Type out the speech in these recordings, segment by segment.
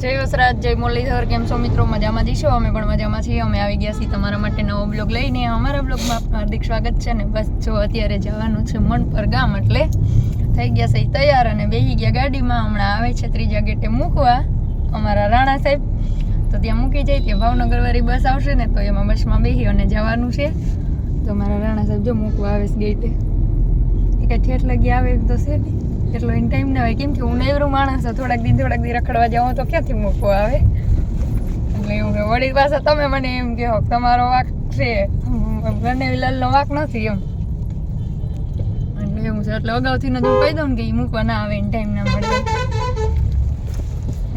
જય વસરાજ, જય મુરલીધર, કેમ છો મિત્રો? મજામાં જઈશો અમે પણ મજામાં છીએ. અમે આવી ગયા છીએ તમારા માટે નવો બ્લોગ લઈને. અમારા બ્લોગમાં હાર્દિક સ્વાગત છે ને બસ જો અત્યારે જવાનું છે મન પર ગામ એટલે થઈ ગયા છે તૈયાર અને બેસી ગયા ગાડીમાં. હમણાં આવે છે ત્રીજા ગેટે મૂકવા અમારા રાણા સાહેબ. તો ત્યાં મૂકી જાય, ત્યાં ભાવનગર વાળી બસ આવશે ને તો એમાં બસમાં બેસી અને જવાનું છે. તો મારા રાણા સાહેબ જો મૂકવા આવે છે ગેટે. એ કાંઈ ઠેઠ લગી આવે તો છે નહીં એટલો એન ટાઈમ ના હોય, કેમ કે હું નવરું માણસ થોડાક દી થોડાક દી રખડવા જાઉં તો ક્યાંથી મૂકવો આવે? એટલે એવું કે વળી પાસે તમે મને એમ કહો, તમારો વાક છે. ગણેવીલાલનો વાક નથી એમ. એટલે એવું છે. એટલે અગાઉથી જ હું કહી દઉં ને કે એ મૂકવા ના આવે એન ટાઈમ ના મળે.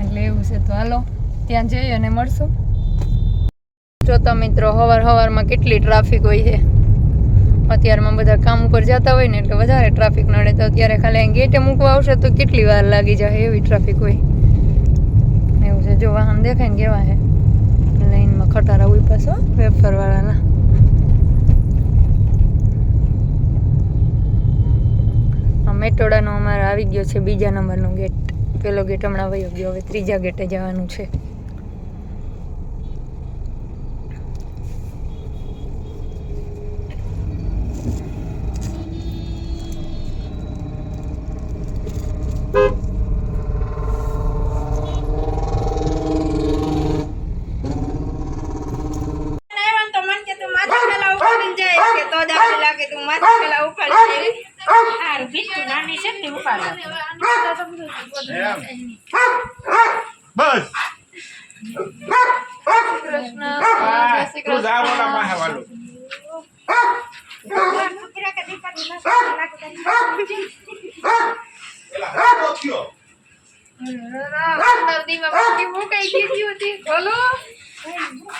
એટલે એવું છે. તો હાલો, ત્યાં જઈ અને મળશું. જો તો મિત્રો, હવાર હવારમાં કેટલી ટ્રાફિક હોય છે. અત્યારમાં બધા કામ ઉપર જતા હોય ને એટલે વધારે ટ્રાફિક નડે. તો અત્યારે ખાલી ગેટે મૂકવા આવશે તો કેટલી વાર લાગી જાય એવી ટ્રાફિક હોય. એવું છે. જો વાહન દેખાય ને કેવા છે. લાઈનમાં ખટારા હોય પાછો વેફરવાળાના આ મેટોડાનો અમારે આવી ગયો છે બીજા નંબરનો ગેટ પેલો ગેટ હમણાં વયો ગયો. હવે ત્રીજા ગેટે જવાનું છે આવ્યો ને તો મને કે તું માથે પેલા ઉપાડીને જાય કે તો જ આપણે લાગે તું માથે પેલા ઉપાડી હારું ભીતું નાની છે ને ઉપાડ બસ કૃષ્ણ હા, તું જા ઓલા પાસે વાળું. પેલા હાથો થયો. આવા જ આવો.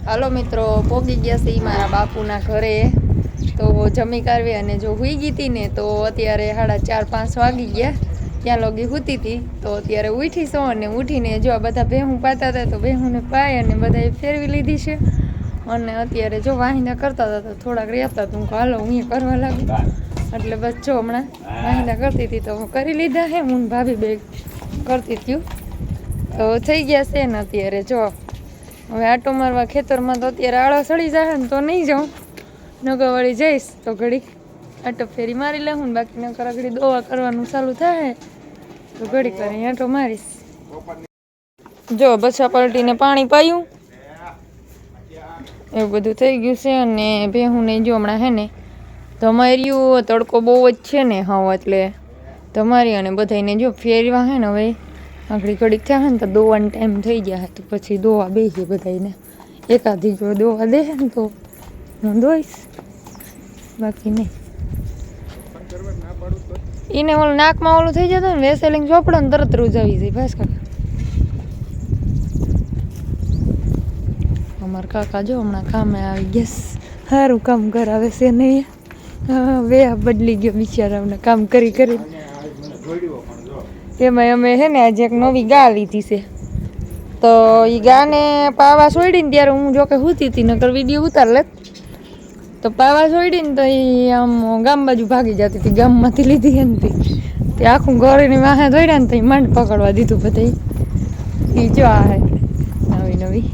હાલો મિત્રો, પોગી ગયા છે ઈ મારા બાપુના ઘરે. તો જમી કાઢવી અને જો હુઈ ગઈ હતી ને, તો અત્યારે સાડા ચાર પાંચ વાગી ગયા. ત્યાં લોગી હુતી હતી. તો અત્યારે ઉઠી છો અને ઉઠીને જો આ બધા ભેહું પાતા હતા, તો ભેહુંને પાય અને બધાએ ફેરવી લીધી છે. અને અત્યારે જો વાહિના કરતા હતા તો થોડાક રહેતા તો હું હાલો હું એ કરવા લાગુ. એટલે બસ જો હમણાં વાહિના કરતી હતી તો હું કરી લીધા હે હું ભાભી બે કરતી હતી તો થઈ ગયા છે ને અત્યારે જો. હવે આટો મારવા ખેતરમાં તો અત્યારે આળો સડી જાય ને તો નહીં જાઉં. નગરવાળી જઈશ તો ઘડીક આટો ફેરી મારી લઉં ને બાકી નકર ઘડી દોવા કરવાનું ચાલુ થાય તો ઘડી અહીં આટો મારીશ. જો બચ્ચા પલટીને પાણી પાયું. એવું બધું થઈ ગયું છે અને ભેહું નહીં જો હમણાં હે ને ધમાર્યું તડકો બહુ જ છે ને હા એટલે. તમારી અને બધાને જો ફેરવા હે ને હવે આગળ ઘડીક થયા ને તો દોવાનો ટાઈમ થઈ ગયા તો પછી દોવા બેસીએ બધાને એકાદી જો દોવા દે ને તો હું દોઈશ બાકી નહીં. એને ઓલું નાકમાં ઓલું થઈ જતું ને વેસેલિંગ ચોપડો ને તરત રોજ આવી જાય બસ કાકા અમારા કાકા, જો હમણાં કામે આવી ગયા સારું કામ કરાવે છે હા, વેહ બદલી ગયો બિચારાઓને કામ કરી કરી. એમાં અમે છે ને આજે એક નવી ગા લીધી છે. તો એ ગાને પાવા છોડીને ત્યારે હું જોકે સૂતી હતી, નકર વીડિયો ઉતાર લેત તો પાવા છોડીને તો એ આમ ગામ બાજુ ભાગી જતી હતી, ગામમાંથી લીધી એનથી તે. આખું ગોરીની વાહે દોડ્યા ને તો એ માંડ પકડવા દીધું બધા એ જો આ હે નવી નવી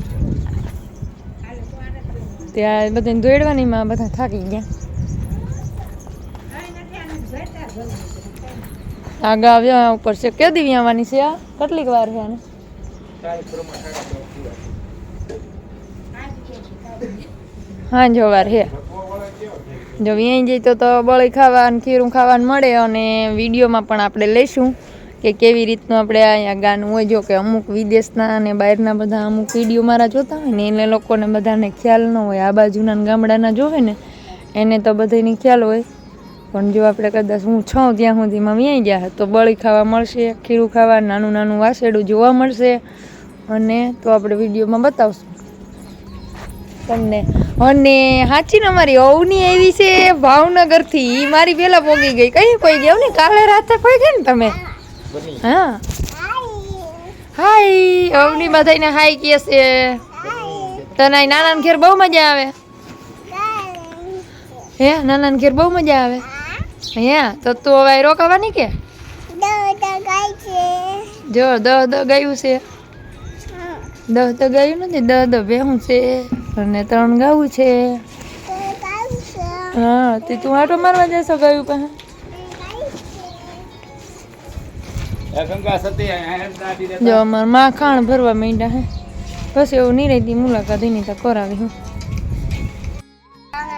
ત્યાં બધાને દોડવાનીમાં બધા થાકી ગયા. આગળ આવ્યા ઉપર છે. કે દી આવવાની છે? આ કેટલીક વાર છે આને? હા જો વાર છે. જો અહીં જઈ તો તો બળી ખાવાનું, ખીરું ખાવાનું મળે અને વિડીયોમાં પણ આપણે લઈશું. કે કેવી રીતનું આપણે અહીંયા ગાનું હોય, જો કે અમુક વિદેશના અને બહારના બધા અમુક વીડિયો મારા જોતા હોય ને, એને લોકોને બધાને ખ્યાલ ન હોય. આ બાજુના ગામડાના જોવે ને, એને તો બધાને ખ્યાલ હોય. પણ જો આપણે કદાચ હું છું ત્યાં સુધીમાં વ્યાઈ ગયા, તો બળી ખાવા મળશે, ખીરું ખાવા, નાનું નાનું વાસેડું જોવા મળશે અને તો આપણે વિડીયોમાં બતાવશું. તમને, અને હાચી ને મારી અવની આવી છે ભાવનગરથી. એ મારી પેલા પોગી ગઈ. કઈ કોઈ ગયો ને? કાલે રાતે કોઈ ગયા ને તમે? હા. હાય. અવની બધાને હાય કહે છે. તને નાના ઘેર બહુ મજા આવે. હે નાના ઘેર બહુ મજા આવે. હે તો તું હવે રોકાવાની કે? જો દહ દહ ગાયું છે. દહ તો ગાયું નથી દહ દહ બેહું છે. અને ત્રણ ગાવું છે. હા તે તું આટો મારવા જશો ગયું પાસે? જો અમારમાં ખાણ ભરવા માંડ્યા હે. પછી એવું નહીં રહેતી મુલાકાત એની તો કરાવી હું.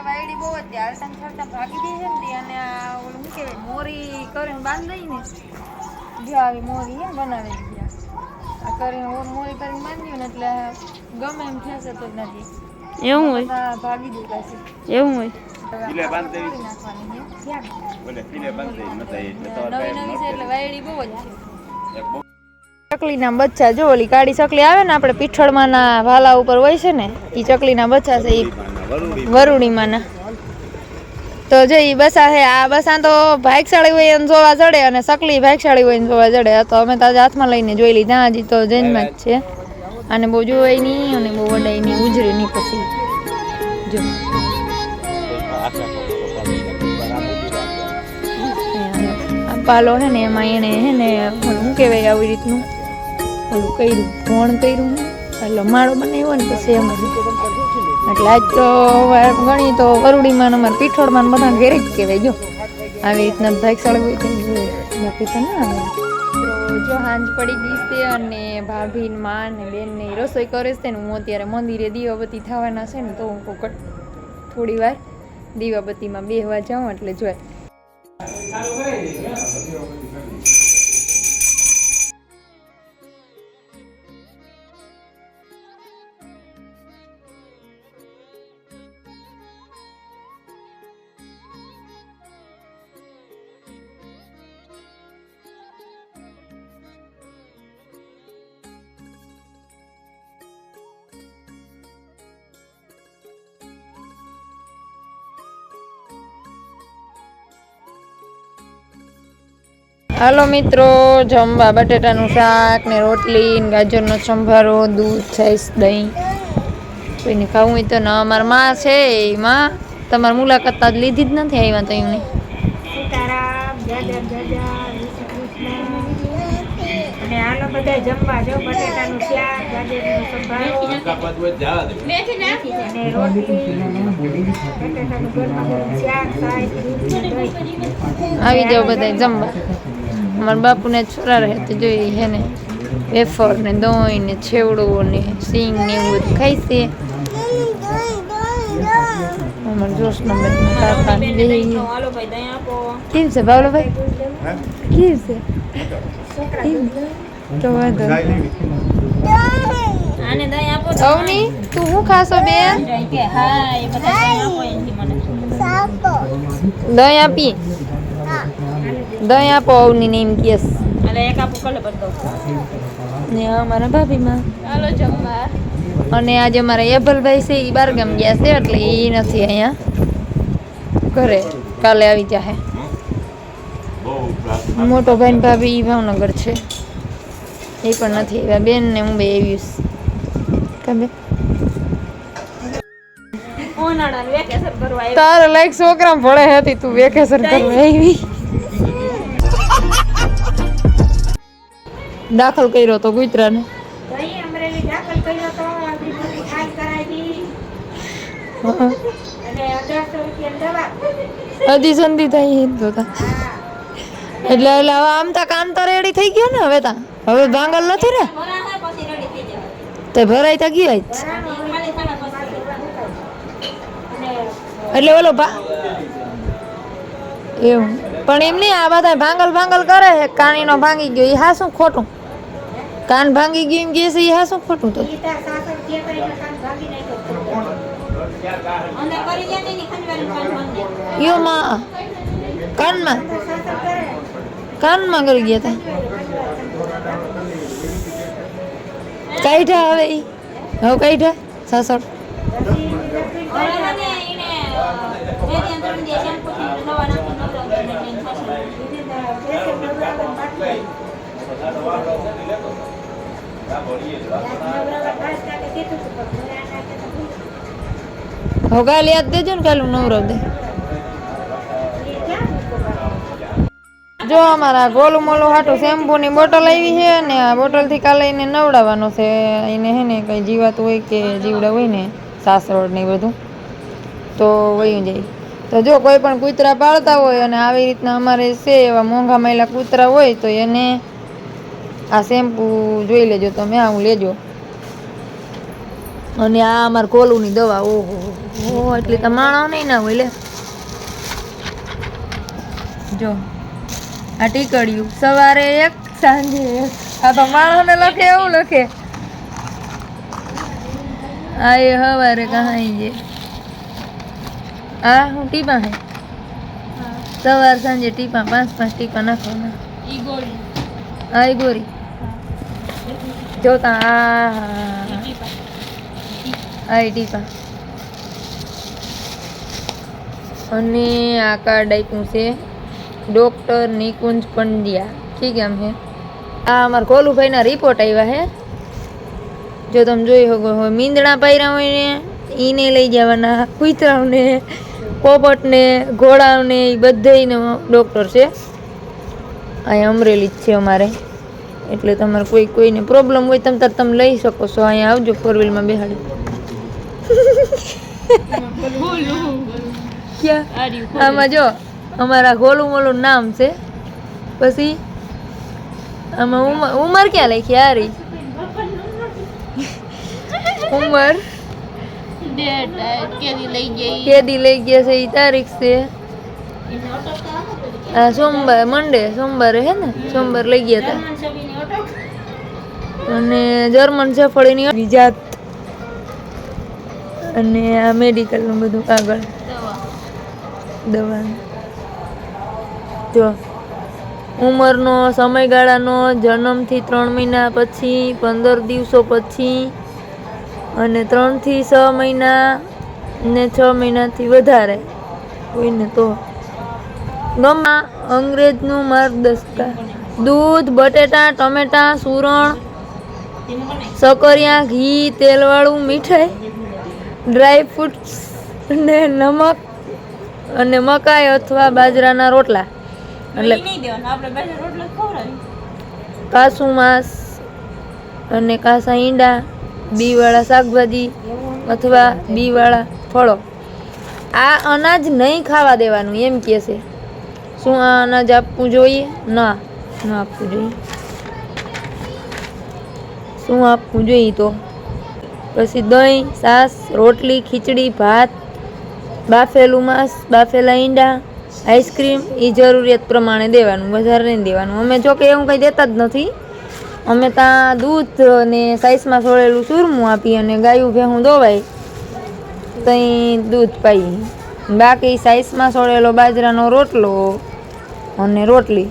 વાયડી બહુ હતી હાલતા છાલતા ભાગી ગઈ અને આ ઓલું શું કહેવાય મોરી કરીને બાંધી ને જો આવી મોરી હે બનાવેલી ત્યાં. આ કરીને મોરી કરીને બાંધ્યું ને એટલે ગમે એમ થશે તો જ નથી. એવું હોય? એવું હોય? નવી નવી છે એટલે વાયડી બહુ જ છે. ચકલીના બચ્ચા જો ઓલી કાળી ચકલી આવે ને આપણે પીઠળમાંના ભાલા ઉપર હોય છે ને એ ચકલીના બચ્ચા છે એ વરુડી વરુડીમાંના. તો જો એ બસા છે આ બસા તો ભાગશાળી હોય એને જોવા જડે અને ચકલી ભાગશાળી હોય એને જોવા જડે. તો અમે તાજા હાથમાં લઈને જોઈ લીધા હજી તો જૈનમાં જ છે. અને બહુ જોવાય નહીં અને બહુ વડાય નહીં ઉજરે નહીં પછી. જો. પાલો છે ને એમાં એને હે ને શું કહેવાય આવી રીતનું? ઓલું કર્યું, ભોણ કર્યું એટલે માળો બનાવ્યો ને પછી એમ એટલે આજ તો ગણી તો વરુડીમાં અમારે પીઠોડમાં બધા ઘેરે જ કહેવાય, જો. આવી રીતના ભાગશાળી બાકી તો ના જો હાંજ પડી ગઈ છે અને ભાભી માં ને બેન ને રસોઈ કરે છે ને, હું અત્યારે મંદિરે દીવાબત્તી થવાના છે ને, તો હું થોડી વાર દીવાબત્તીમાં બેહવા જાઉં એટલે જોઈ હાલો મિત્રો જમવા બટેટાનું શાક ને રોટલી ને ગાજરનો સંભારો દૂધ છાશ દહીં. કોઈને ખાવું હોય તો ના અમારા માં છે એમાં તમારી મુલાકાત જ લીધી જ નથી આવ્યા તો એમને. આવી જાઓ બધા જમવા. અમારા બાપુને છોરા રહે તો જોઈએ છે ને. વેફર ને દહીં ને છેવડો ને સિંગ ને એવું બધું ખાઈ છે. અમારા જોશ નંબર કાકા કેમ છે ભાવલાભાઈ? કેમ છે? તો વાંધો અવની તું શું ખાશો બેન દહીં આપો. દહીં પૌની આપો અવની ને એમ કેસ એટલે એક આપો કલે બધો ને આ અમારા ભાભીમાં. હાલો જમવા. અને આજે અમારા એભલભાઈ છે એ બારગામ ગયા છે એટલે એ નથી અહીંયા. ઘરે કાલે આવી જાહે. મોટો ભાઈ ભાભી એ ભાવનગર છે. એ પણ નથી આવ્યા. બેન ને હું બે આવ્યું કબે તારે લાઈક છોકરા ભળે હતી તું વેકેશન કરવા આવી. દાખલ કર્યો તો કૂતરાને. હજી સંધિ થઈ તા. એટલે એટલે હવે આમ તા કામ તો રેડી થઈ ગયો ને હવે તા. હવે ભાંગલ નથી ને તે ભરાઈ તા ગયો જ. એટલે ઓલો ભા એવું. પણ એમ નહીં આ બધા ભાંગલ ભાંગલ કરે છે કાનીનો ભાંગી ગયો. એ હા શું ખોટું. કાન ભાંગી ગયું એમ કહે છે એ હા શું ખોટું તો. યો માં કાનમાં કાનમાં કરી ગયા તા. કાઢ્યા હવે ઈ. હવે કાઢ્યા સાસર જો અમારા ગોલુ મોલું હાટું શેમ્પૂની બોટલ આવી છે અને આ બોટલથી કાલે એને નવડાવવાનો છે. એને હે ને કંઈ જીવાતું હોય કે જીવડા હોય ને સાસરોડ ને બધું. તો વયું જાય. તો જો કોઈ પણ કૂતરા પાળતા હોય અને આવી રીતના અમારે છે એવા મોંઘા મહિલા કૂતરા હોય તો એને આ શેમ્પુ જોઈ લેજો તમે, આવું લેજો. અને આ અમાર કોલુની દવા, ઓહો ઓહો એટલી તો માણો નહીં ના હોય લે. જો, આ ટીકડ્યું, સવારે એક, સાંજે એક. આ તો માણસને લખે, એવું લખે. આ એ હવારે કહાઈ છે. આ હું ટીપા હે સવાર, સાંજે ટીપા પાંચ પાંચ ટીપા નાખવાના. ઈ ગોળી આ ઈ ગોરી જોતા આ આ ઈ ટીપા અને આ કાર્ડ આપ્યું છે. ડૉક્ટર નિકુંજ પંડ્યા. ઠીક એમ છે આ અમારા કોલુભાઈના રિપોર્ટ આવ્યા છે જો તમે જોઈ શકો હોય મીંદણા પાયરા હોય ને એને લઈ જવાના, કૂતરાઓને, પોપટને, ઘોડાઓને એ બધાયનો ડૉક્ટર છે. અહીંયા અમરેલી જ છે અમારે. એટલે તમારે કોઈ કોઈને પ્રોબ્લેમ હોય તમે તાર તમે લઈ શકો છો. અહીંયા આવજો ફોર વ્હીલમાં બેહાડી. આમાં જો અમારા ગોલું મોલું નામ છે. પછી આમાં ઉમર ઉમર ક્યાં લખી? હારી. ઉંમર? ઉમર કેદી લઈ ગઈ. કેદી લઈ ગયા છે એ તારીખ છે. આ સોમવાર મંડે સોમવારે હે ને? સોમવાર લઈ ગયા હતા અને જર્મન સફળીની જાત અને આ મેડિકલનું બધું આગળ. દવા. જો. ઉંમરનો, સમયગાળાનો, જન્મથી ત્રણ મહિના પછી, પંદર દિવસો પછી, અને ત્રણથી છ મહિના ને છ મહિનાથી વધારે. કોઈને તો. ગમા અંગ્રેજનું માર્ગદર્શિકા. દૂધ બટેટા ટમેટા સુરણ સકરિયા ઘી તેલવાળું મીઠાઈ ડ્રાય ફ્રૂટ્સ ને નમક અને મકાઈ અથવા બાજરાના રોટલા. એટલે કાસું માંસ અને કાસા ઈંડા બીવાળા શાકભાજી અથવા બીવાળા ફળો. આ અનાજ નહીં ખાવા દેવાનું એમ કહે છે. શું આ અનાજ આપવું જોઈએ? ના, ન આપવું જોઈએ. શું આપવું જોઈએ તો? પછી દહીં સાસ રોટલી, ખીચડી, ભાત, બાફેલું માંસ, બાફેલા ઈંડા, આઈસ્ક્રીમ એ જરૂરિયાત પ્રમાણે દેવાનું, વધારે નહીં દેવાનું. અમે જોકે એવું કંઈ દેતા જ નથી. અમે ત્યાં દૂધ ને સાઈસમાં છોડેલું ચૂરમું આપી અને ગાયું ભેહું દોવાય ત્યાં દૂધ પાઈ. બાકી સાઈસમાં છોડેલો બાજરાનો રોટલો અને રોટલી.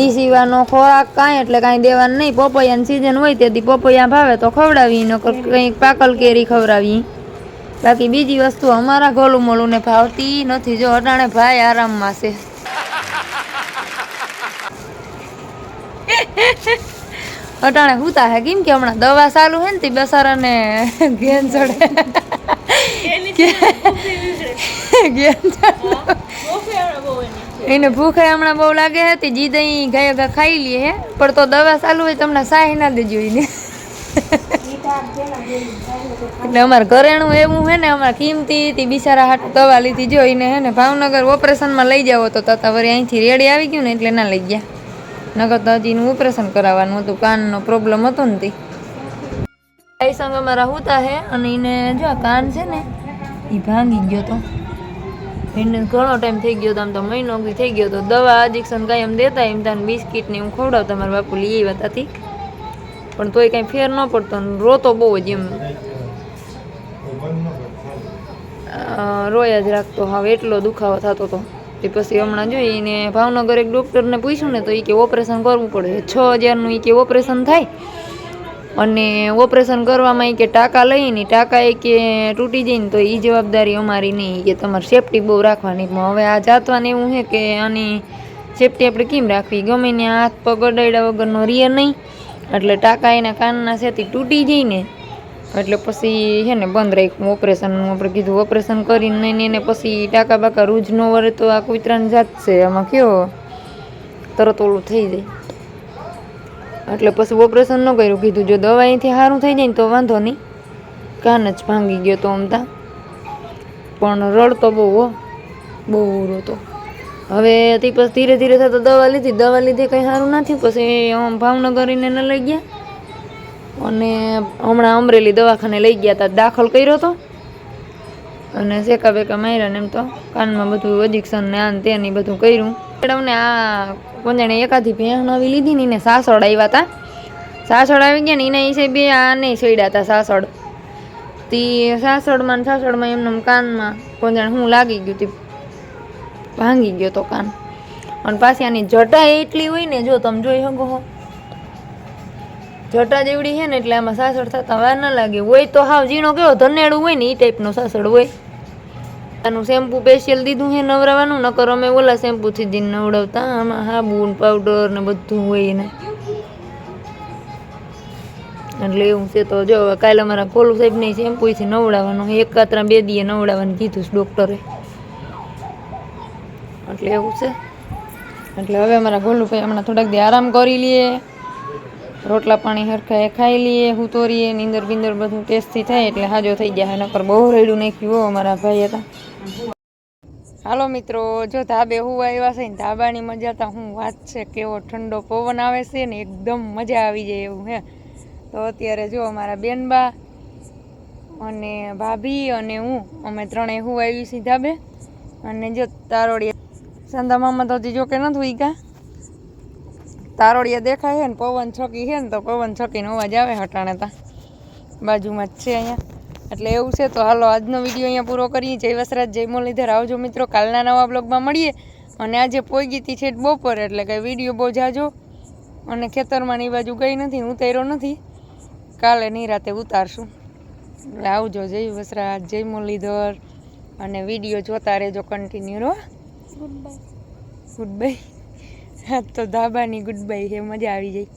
એ સિવાયનો ખોરાક કાંઈ એટલે કાંઈ દેવાનું નહીં. પપૈયાની સિઝન હોય તેથી પપૈયા ભાવે તો ખવડાવી નકર કંઈક પાકલ કેરી ખવડાવી બાકી બીજી વસ્તુ અમારા ગોલું મોલું ને ભાવતી નથી. જો અટાણે ભાઈ આરામમાં છે. અટાણે હુતા હે કેમ કે હમણાં દવા ચાલુ હે ને તે બસારાને ઘેન ચડે. ઘેન ચડે. એને ભૂખે હમણાં બહુ લાગે હતી જીદ અહીં ગાય ગા ખાઈ લે હે. પણ તો દવા ચાલુ હોય તમને સાહી ના દેજો એને. એટલે અમારે ઘરેણું એવું હે ને, અમારે કિંમતી હતી, બિચારા હાટ દવા લીધી જો એને હે ને, ભાવનગર ઓપરેશનમાં લઈ જાવ તો તાતા વરી અહીંથી રેડી આવી ગયું ને એટલે ના લઈ ગયા. નગર તો હજી ઓપરેશન કરાવવાનું હતું, કાનનો પ્રોબ્લેમ હતો ને તે. અમારા હુતા હે અને એને જો કાન છે ને એ ભાંગી ગયો તો. એને ઘણો ટાઈમ થઈ ગયો હતો આમ તો મહિનો થઈ ગયો તો દવા ઇન્જેક્શન કાંઈ એમ દેતા એમ તાન બિસ્કિટ ને એમ ખવડાવતા મારા બાપુ લઈ આવ્યા હતી પણ તોય કાંઈ ફેર ન પડતો રોતો બહુ જ એમ. રોયા જ રાખતો હવે, એટલો દુખાવો થતો હતો તે પછી હમણાં જોઈને ભાવનગર એક ડૉક્ટરને પૂછ્યું ને તો એ કે ઓપરેશન કરવું પડે. છ હજારનું એ કે ઓપરેશન થાય. અને ઓપરેશન કરવામાં કે ટાંકા લઈને, ટાંકા એ કે તૂટી જાય ને તો એ જવાબદારી અમારી નહીં કે તમારે સેફટી બહુ રાખવાની. પણ હવે આ જાતવાને એવું છે કે આની સેફટી આપણે કેમ રાખવી? ગમે ને હાથ પગ અડાડ્યા વગરનો રીએ નહીં. એટલે ટાંકા એના કાનના સેથી તૂટી જઈને એટલે પછી છે ને બંધ રાખ્યું ઓપરેશનનું આપણે કીધું ઓપરેશન કરીને નહીં એને પછી ટાંકા બાકા રૂજ ન વરે તો આ કૂતરાની જાત છે. આમાં કયો તરત ઓલું થઈ જાય. એટલે પછી ઓપરેશન ન કર્યું. કીધું, જો દવા અહીંથી સારું થઈ જાય ને તો વાંધો નહીં. કાન જ ભાંગી ગયો તો અમતા પણ રડતો બહુ, હો. બહુ રોતો હવે તે પછી ધીરે ધીરે થતો દવા લીધી. દવા લીધી કંઈ સારું નથી પછી આમ ભાવનગર એને ન લઈ ગયા. અને હમણાં અમરેલી દવાખાને લઈ ગયા હતા દાખલ કર્યો હતો અને શેકા બેકા માર્યા ને એમ તો. કાનમાં બધું અધિક્શન ને આન તે ને બધું કર્યું. મેડમને આ કોંજાણે એકાદી ભેંસ નવી લીધી ને એને સાસળ આવ્યા હતા સાસળ આવી ગયા ને એના હિસાબે આ નહીં સડ્યા હતા સાસળ તી સાસડમાં ને સાસળમાં એમને કાનમાં કાનમાં કોંજાણે હું લાગી ગયું તી, ભાંગી ગયો તો કાન. અને પાછી આની જટા એટલી હોય ને જો તમે જોઈ શકો હો. જટા જેવડી છે ને એટલે આમાં સાસળ થતા વાર ન લાગે. હોય તો હાવ ઝીણો કેવો ધનેડું હોય ને એ ટાઈપનો સાસળ હોય. આનું શેમ્પુ સ્પેશિયલ દીધું છે, નવરાવાનું, નકર અમે ઓલા શેમ્પુથી જ નવડાવતા આમાં સાબુન પાવડર ને બધું હોય એને. એટલે એવું છે તો જો કાલે અમારા કોલુ સાહેબને શેમ્પુથી નવડાવવાનું એક કાતરા બે દીએ નવડાવવાનું કીધું છે ડૉક્ટરે એટલે એવું છે. એટલે હવે અમારા ગોલુભાઈ હમણાં થોડાક દી આરામ કરી લઈએ રોટલા પાણી હરખા એ ખાઈ લઈએ હુતોરીએ નીંદર બિંદર બધું ટેસ્ટથી થાય એટલે હાજો થઈ જાય નકર બહુ રેડું નાખ્યું હો અમારા ભાઈ હતા હાલો મિત્રો, જો ધાબે હું આવ્યા છે ને ધાબાની મજા તો હું વાત છે કેવો ઠંડો પવન આવે છે ને એકદમ મજા આવી જાય એવું હે. તો અત્યારે જો અમારા બેનબા અને ભાભી અને હું, અમે ત્રણેય હું આવી છીએ ધાબે. અને જો તારોડિયા મામા તો હજી જોકે નથી ઉગા તારોડિયા દેખાય છે ને પવન છકી છે ને તો પવન છકીનો અવાજ આવે હટાણે તા. બાજુમાં જ છે અહીંયા. એટલે એવું છે તો હાલો આજનો વીડિયો અહીંયા પૂરો કરીએ. જય વસરાજ જય મુરલીધર. આવજો મિત્રો કાલના નવા બ્લોગમાં મળીએ. અને આજે પોઈ ગઈ છે બપોર એટલે કંઈ વીડિયો બહુ જાજો. અને ખેતરમાં ની બાજુ ગઈ નથી ઉતાર્યો નથી. કાલે નિરાતે ઉતારશું. એટલે આવજો જય વસરાજ જય મુરલીધર. અને વીડિયો જોતા રહેજો કન્ટિન્યુ રહો ગુડ બાય હા તો ધાબાની ગુડ બાય હે મજા આવી જાય.